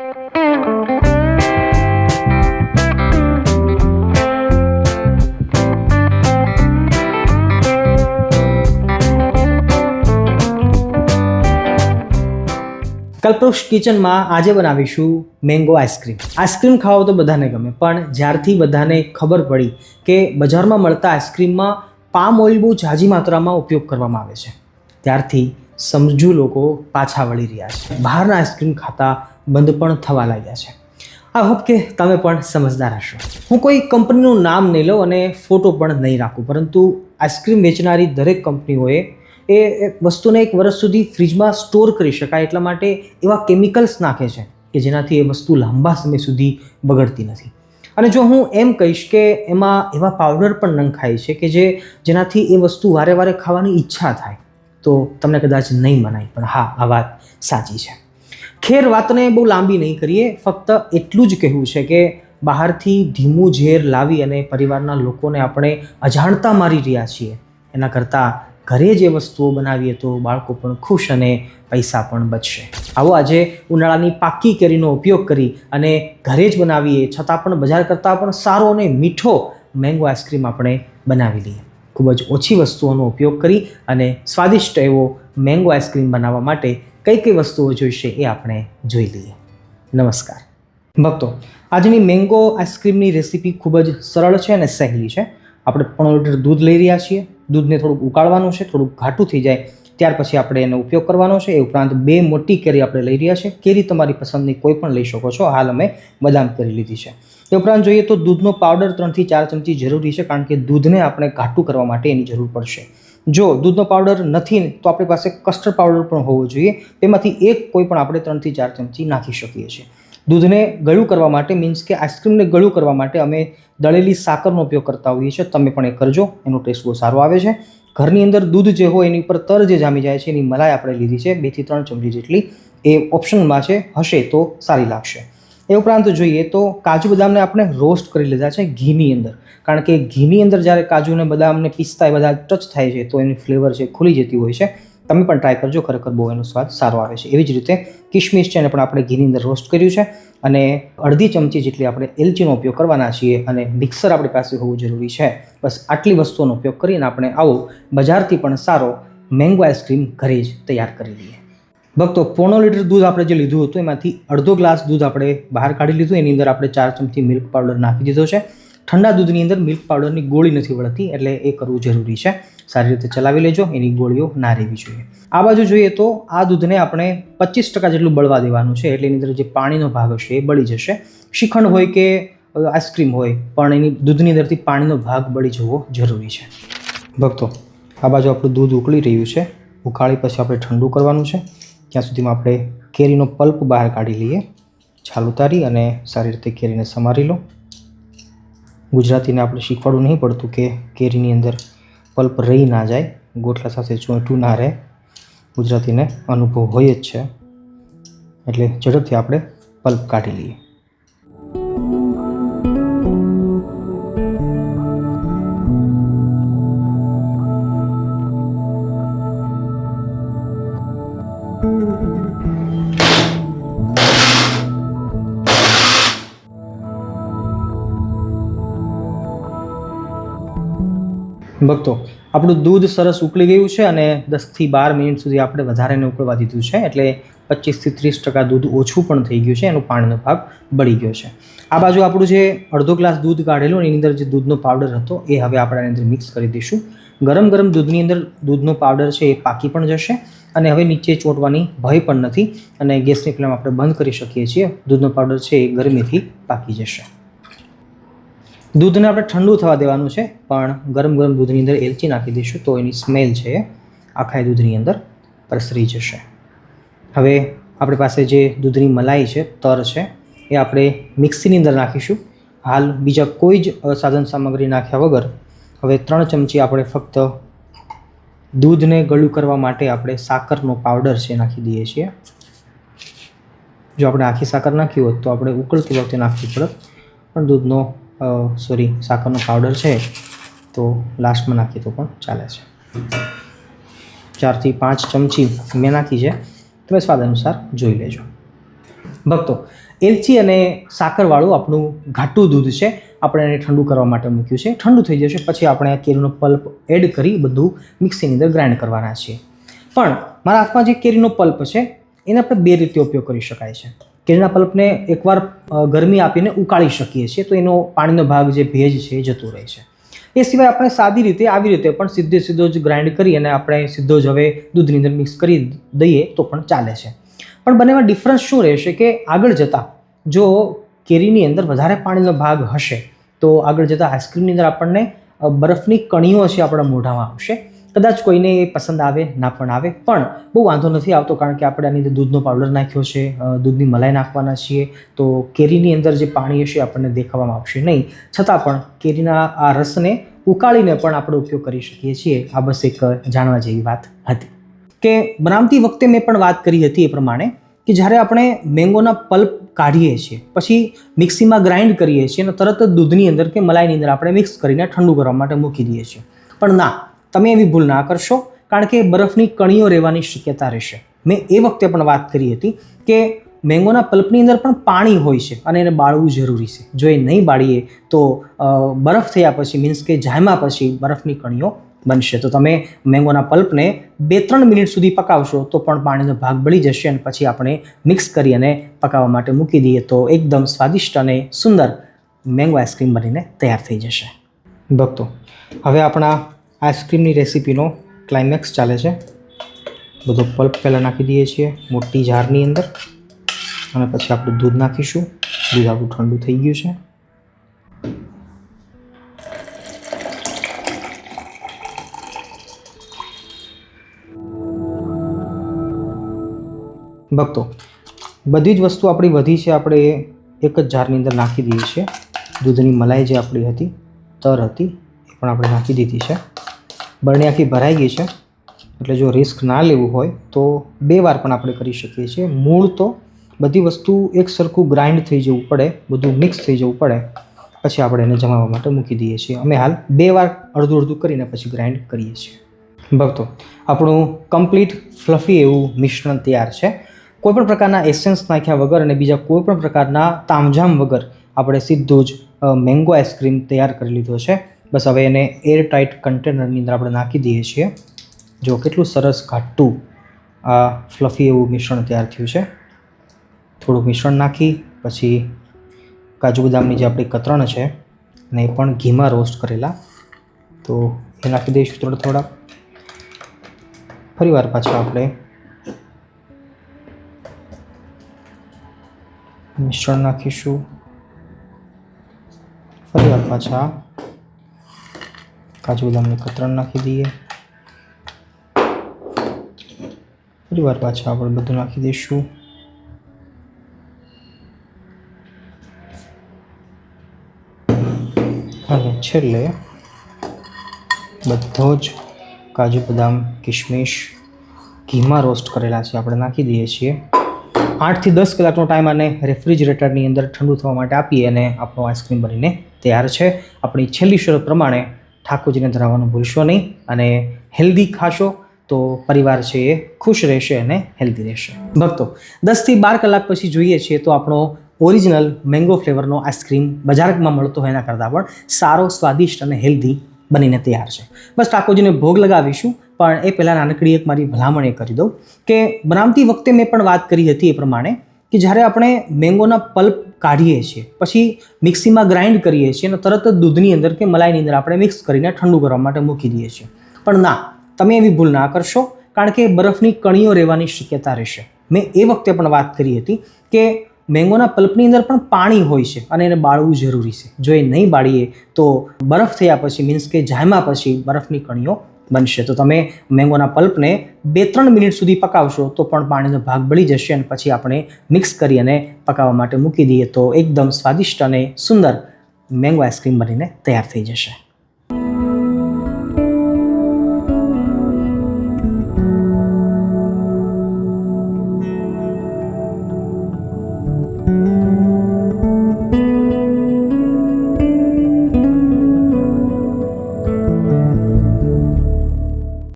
કલ્પવૃક્ષ કિચનમાં આજે બનાવીશું મેંગો આઈસ્ક્રીમ આઈસ્ક્રીમ ખાવો તો બધાને ગમે, પણ જ્યારથી બધાને ખબર પડી કે બજારમાં મળતા આઈસ્ક્રીમમાં પામ ઓઇલ બહુ ઝાઝી માત્રામાં ઉપયોગ કરવામાં આવે છે. ત્યારથી સમજુ લોકો પાછા વળી રહ્યા છે. બહારના આઈસ્ક્રીમ ખાતા બંધ પણ થવા લાગ્યા છે. આઈ હોપ કે તમે પણ સમજદાર હશો. હું કોઈ કંપનીનું નામ નહીં લઉં અને ફોટો પણ નહીં રાખું, પરંતુ આઈસ્ક્રીમ વેચનારી દરેક કંપનીઓએ એ વસ્તુને એક વર્ષ સુધી ફ્રીજમાં સ્ટોર કરી શકાય એટલા માટે એવા કેમિકલ્સ નાખે છે કે જેનાથી એ વસ્તુ લાંબા સમય સુધી બગડતી નથી. અને જો હું એમ કહીશ કે એમાં એવા પાવડર પણ નંખાય છે કે જે જેનાથી એ વસ્તુ વારે વારે ખાવાની ઈચ્છા થાય તો તમને કદાચ નહીં મનાય, પણ હા, આ વાત સાચી છે. ખેર વાતને બહુ લાંબી નહીં કરીએ, ફક્ત એટલું જ કહેવું છે કે બહારથી ધીમું ઝેર લાવી અને પરિવારના લોકોને આપણે અજાણતા મારી રહ્યા છીએ. એના કરતાં ઘરે જ વસ્તુઓ બનાવીએ તો બાળકો પણ ખુશ અને પૈસા પણ બચશે. આવો આજે ઉનાળાની પાકી કેરીનો ઉપયોગ કરી અને ઘરે જ બનાવીએ, છતાં પણ બજાર કરતાં પણ સારો અને મીઠો મેંગો આઈસ્ક્રીમ આપણે બનાવી લઈએ. ખૂબ જ ઓછી વસ્તુઓનો ઉપયોગ કરી અને સ્વાદિષ્ટ એવો મેંગો આઈસ્ક્રીમ બનાવવા માટે કઈ કઈ વસ્તુઓ જોઈશે એ આપણે જોઈ લઈએ. નમસ્કાર. ભક્તો, આજની મેંગો આઈસ્ક્રીમની રેસીપી ખૂબ જ સરળ છે અને સહેલી છે. આપણે પોણો લીટર દૂધ લઈ રહ્યા છીએ. દૂધને થોડુંક ઉકાળવાનું છે, થોડુંક ઘાટું થઈ જાય, ત્યાર પછી આપણે એનો ઉપયોગ કરવાનો છે. એ ઉપરાંત બે મોટી કેરી આપણે લઈ રહ્યા છે કેરી તમારી પસંદની કોઈ પણ લઈ શકો છો. હાલ અમે બદામ કરી લીધી છે. એ ઉપરાંત જોઈએ તો દૂધનો પાવડર ત્રણથી ચાર ચમચી જરૂરી છે કારણ કે દૂધને આપણે ઘાટું કરવા માટે એની જરૂર પડશે. જો દૂધનો પાવડર નથી, તો આપણી પાસે કસ્ટર્ડ પાવડર પણ હોવો જોઈએ. તેમાંથી એક કોઈ પણ આપણે ત્રણથી ચાર ચમચી નાખી શકીએ છીએ. દૂધને ગળું કરવા માટે મીન્સ કે આઈસ્ક્રીમને ગળું કરવા માટે અમે દળેલી સાકરનો ઉપયોગ કરતા હોઈએ છીએ. તમે પણ એ કરજો, એનો ટેસ્ટ બહુ સારો આવે છે. ઘરની અંદર દૂધ જે હોય એની ઉપર તર જે જામી જાય છે, એની મલાઈ આપણે લીધી છે. બેથી ત્રણ ચમચી જેટલી. એ ઓપ્શનમાં છે, હશે તો સારી લાગશે. એ ઉપરાંત જોઈએ તો કાજુ બદામને આપણે રોસ્ટ કરી લીધા છે ઘીની અંદર. કારણ કે ઘીની અંદર જ્યારે કાજુને બદામને પીસતા એ બધા ટચ થાય છે, તો એની ફ્લેવર છે ખુલી જતી હોય છે. તમે પણ ટ્રાય કરજો, ખરેખર બહુ એનો સ્વાદ સારો આવે છે. એવી જ રીતે કિશમિશ છે એને પણ આપણે ઘીની અંદર રોસ્ટ કર્યું છે અને અડધી ચમચી જેટલી આપણે એલચીનો ઉપયોગ કરવાના છીએ અને મિક્સર આપણી પાસે હોવું જરૂરી છે. બસ આટલી વસ્તુઓનો ઉપયોગ કરીને આપણે આવો બજારથી પણ સારો મેંગો આઈસ્ક્રીમ ઘરે જ તૈયાર કરી લઈએ. ભક્તો, પોણો લીટર દૂધ આપણે જે લીધું હતું, એમાંથી અડધો ગ્લાસ દૂધ આપણે બહાર કાઢી લીધું. એની અંદર આપણે ચાર ચમચી મિલ્ક પાવડર નાખી દીધો છે. ઠંડા દૂધની અંદર મિલ્ક પાવડરની ગોળી નથી વળતી, એટલે એ કરવું જરૂરી છે. સારી રીતે ચલાવી લેજો, એની ગોળીઓ ના રહેવી જોઈએ. આ બાજુ જોઈએ તો આ દૂધને આપણે પચીસ ટકા જેટલું બળવા દેવાનું છે, એટલે એની અંદર જે પાણીનો ભાગ હશે એ બળી જશે. શ્રીખંડ હોય કે આઈસ્ક્રીમ હોય, પણ એની દૂધની અંદરથી પાણીનો ભાગ બળી જવો જરૂરી છે. ભક્તો, આ બાજુ આપણું દૂધ ઉકળી રહ્યું છે. ઉકાળી પછી આપણે ઠંડુ કરવાનું છે. ત્યાં સુધીમાં આપણે કેરીનો પલ્પ બહાર કાઢી લઈએ. છાલ ઉતારી અને સારી રીતે કેરીને સમારી લો. ગુજરાતીને આપણે શીખવાડવું નહીં પડતું કે કેરીની અંદર પલ્પ રહી ના જાય, ગોટલા સાથે ચોંટું ના રહે. ગુજરાતીને અનુભવ હોય જ છે. એટલે ઝડપથી આપણે પલ્પ કાઢી લઈએ. ભક્તો, આપણું દૂધ સરસ ઉકળી ગયું છે અને દસથી બાર મિનિટ સુધી આપણે વધારેને ઉકળવા દીધું છે એટલે પચીસથી ત્રીસ ટકા દૂધ ઓછું પણ થઈ ગયું છે, એનો પાણીનો ભાગ બળી ગયો છે. આ બાજુ આપણું જે અડધો ગ્લાસ દૂધ કાઢેલું એની અંદર જે દૂધનો પાવડર હતો, એ હવે આપણે એની અંદર મિક્સ કરી દઈશું. ગરમ ગરમ દૂધની અંદર દૂધનો પાવડર છે એ પાકી પણ જશે અને હવે નીચે ચોંટવાની ભય પણ નથી અને ગેસની ફ્લેમ આપણે બંધ કરી શકીએ છીએ. દૂધનો પાવડર છે એ ગરમીથી પાકી જશે. દૂધને આપણે ઠંડુ થવા દેવાનું છે, પણ ગરમ ગરમ દૂધની અંદર એલચી નાખી દઈશું તો એની સ્મેલ છે આખા દૂધની અંદર પ્રસરી જશે. હવે આપણી પાસે જે દૂધની મલાઈ છે, તર છે, એ આપણે મિક્સીની અંદર નાખીશું. હાલ બીજા કોઈ જ સાધન સામગ્રી નાખ્યા વગર હવે ત્રણ ચમચી આપણે ફક્ત દૂધને ગળું કરવા માટે આપણે સાકરનો પાવડર છે નાખી દઈએ છીએ. જો આપણે આખી સાકર નાખી હોત તો આપણે ઉકળતી વખતે નાખવી પડત, પણ દૂધનો સોરી સાકરનો પાવડર છે, તો લાસ્ટમાં નાખીએ તો પણ ચાલે છે. ચારથી પાંચ ચમચી મેં નાખી છે, તમે સ્વાદ અનુસાર જોઈ લેજો. ભક્તો, એલચી અને સાકરવાળું આપણું ઘાટું દૂધ છે, આપણે એને ઠંડુ કરવા માટે મૂક્યું છે. ઠંડુ થઈ જશે પછી આપણે આ કેરીનો પલ્પ એડ કરી બધું મિક્સીની અંદર ગ્રાઇન્ડ કરવાના છીએ. પણ મારા હાથમાં જે કેરીનો પલ્પ છે, એને આપણે બે રીતે ઉપયોગ કરી શકાય છે. કેરીના પલ્પને એકવાર ગરમી આપીને ઉકાળી શકીએ છીએ, તો એનો પાણીનો ભાગ જે ભેજ છે એ જતો રહે છે. એ સિવાય આપણે સાદી રીતે, આવી રીતે પણ સીધે સીધો જ ગ્રાઇન્ડ કરી અને આપણે સીધો જ હવે દૂધની અંદર મિક્સ કરી દઈએ તો પણ ચાલે છે. પણ બંનેમાં ડિફરન્સ શું રહેશે કે આગળ જતાં જો કેરીની અંદર વધારે પાણીનો ભાગ હશે, તો આગળ જતાં આઈસ્ક્રીમની અંદર આપણને બરફની કણીઓ છે આપણા મોઢામાં આવશે કદાચ કોઈને પસંદ આવે, ના પણ આવે. પણ બહુ વાંધો નથી આવતો, કારણ કે આપણે આની અંદર દૂધનો પાવડર નાખ્યો છે દૂધની મલાઈ નાખવાના છીએ. તો કેરીની અંદર જે પાણી હશે આપણને દેખાવામાં આવશે નહીં. છતાં પણ કેરીના આ રસને ઉકાળીને પણ આપણે ઉપયોગ કરી શકીએ છીએ. આ બસ એક જાણવા જેવી વાત હતી. કે બનાવતી વખતે મેં પણ વાત કરી હતી એ પ્રમાણે કે જ્યારે આપણે મેંગોના પલ્પ કાઢીએ છીએ, પછી મિક્સીમાં ગ્રાઇન્ડ કરીએ છીએ અને તરત જ દૂધની અંદર કે મલાઈની અંદર આપણે મિક્સ કરીને ઠંડુ કરવા માટે મૂકી દઈએ છીએ. પણ ના તમે એવી ભૂલ ના કરશો, કારણ કે બરફની કણીઓ રહેવાની શક્યતા રહેશે. મેં એ વખતે પણ વાત કરી હતી કે મેંગોના પલ્પની અંદર પણ પાણી હોય છે અને એને બાળવું જરૂરી છે. જો એ નહીં બાળીએ તો બરફ થયા પછી મીન્સ કે જામ્યા પછી બરફની કણીઓ બનશે. તો તમે મેંગોના પલ્પને બે ત્રણ મિનિટ સુધી પકાવશો તો પણ પાણીનો ભાગ બળી જશે અને પછી આપણે મિક્સ કરી અને પકાવવા માટે મૂકી દઈએ તો એકદમ સ્વાદિષ્ટ અને સુંદર મેંગો આઈસ્ક્રીમ બનીને તૈયાર થઈ જશે. ભક્તો, હવે આપણા આઈસ્ક્રીમની રેસીપીનો ક્લાઇમેક્સ ચાલે છે. બધો પલ્પ પહેલાં નાખી દઈએ છીએ મોટી જારની અંદર અને પછી આપણે દૂધ નાખીશું. દૂધ આપણું ઠંડુ થઈ ગયું છે. ભક્તો, બધી જ વસ્તુ આપણી વધી છે, આપણે એક જ જારની અંદર નાખી દઈએ છીએ. દૂધની મલાઈ જે આપણી હતી, તર હતી, એ પણ આપણે નાખી દીધી છે. બરણી આખી ભરાઈ ગઈ છે. એટલે જો રિસ્ક ના લેવું હોય તો બે વાર પણ આપણે કરી શકીએ છીએ. મૂળ તો બધી વસ્તુ એક સરખું ગ્રાઇન્ડ થઈ જવું પડે, બધું મિક્સ થઈ જવું પડે. પછી આપણે એને જમાવવા માટે મૂકી દઈએ છીએ. અમે હાલ બે વાર અડધું અડધું કરીને પછી ગ્રાઇન્ડ કરીએ છીએ. ભક્તો, આપણું કમ્પ્લીટ ફ્લફી એવું મિશ્રણ તૈયાર છે. કોઈપણ પ્રકારના એસેન્સ નાખ્યા વગર અને બીજા કોઈપણ પ્રકારના તામઝામ વગર આપણે સીધું જ મેંગો આઈસ્ક્રીમ તૈયાર કરી લીધો છે. બસ હવે એને એર ટાઇટ કન્ટેનરની અંદર આપણે નાખી દઈએ છીએ. જો કેટલું સરસ ઘાટું આ ફ્લફી એવું મિશ્રણ તૈયાર થયું છે. થોડું મિશ્રણ નાખી, પછી કાજુ બદામની જે આપણી કતરણ છે ને એ પણ ઘીમાં રોસ્ટ કરેલા. તો એ નાખી દઈશું થોડા થોડા. ફરીવાર પાછા આપણે મિશ્રણ નાખીશું. ફરીવાર પાછા કાજુ બદામની કતરણ નાખી દઈએ ફરીવાર પાછા આપણે બધું નાખી દઈશું અને છેલ્લે બધો જ કાજુ બદામ કિશમિશ ઘીમાં રોસ્ટ કરેલા છે આપણે નાખી દઈએ છીએ આઠથી દસ કલાકનો ટાઈમ આને રેફ્રિજરેટરની અંદર ઠંડુ થવા માટે આપીએ અને આપણો આઈસ્ક્રીમ બનીને તૈયાર છે આપણી છેલ્લી શરત પ્રમાણે ઠાકોરજીને ધરાવવાનું ભૂલશો નહીં અને હેલ્ધી ખાશો તો પરિવાર છે એ ખુશ રહેશે અને હેલ્ધી રહેશે. ભક્તો, દસથી બાર કલાક પછી જોઈએ છીએ તો આપણો ઓરિજિનલ મેંગો ફ્લેવરનો આઈસ્ક્રીમ બજારમાં મળતો હોય એના કરતાં પણ સારો, સ્વાદિષ્ટ અને હેલ્ધી બનીને તૈયાર છે. બસ ઠાકોરજીને ભોગ લગાવીશું, પણ એ પહેલાં નાનકડી એક મારી ભલામણ એ કરી દઉં કે બનાવતી વખતે મેં પણ વાત કરી હતી એ પ્રમાણે કે જ્યારે આપણે મેંગોના પલ્પ કાઢીએ છીએ, પછી મિક્સીમાં ગ્રાઇન્ડ કરીએ છીએ અને તરત જ દૂધની અંદર કે મલાઈની અંદર આપણે મિક્સ કરીને ઠંડુ કરવા માટે મૂકી દઈએ છીએ. પણ ના, તમે એવી ભૂલ ના કરશો, કારણ કે બરફની કણીઓ રહેવાની શક્યતા રહેશે. મેં એ વખતે પણ વાત કરી હતી કે મેંગોના પલ્પની અંદર પણ પાણી હોય છે અને એને બાળવું જરૂરી છે. જો એ નહીં બાળીએ તો બરફ થયા પછી, મીન્સ કે જામ્યા પછી બરફની કણીઓ બનશે. તો તમે મેંગોના પલ્પને બે ત્રણ મિનિટ સુધી પકાવશો તો પણ પાણીનો ભાગ બળી જશે અને પછી આપણે મિક્સ કરી અને પકાવવા માટે મૂકી દઈએ તો એકદમ સ્વાદિષ્ટ અને સુંદર મેંગો આઈસ્ક્રીમ બનીને તૈયાર થઈ જશે.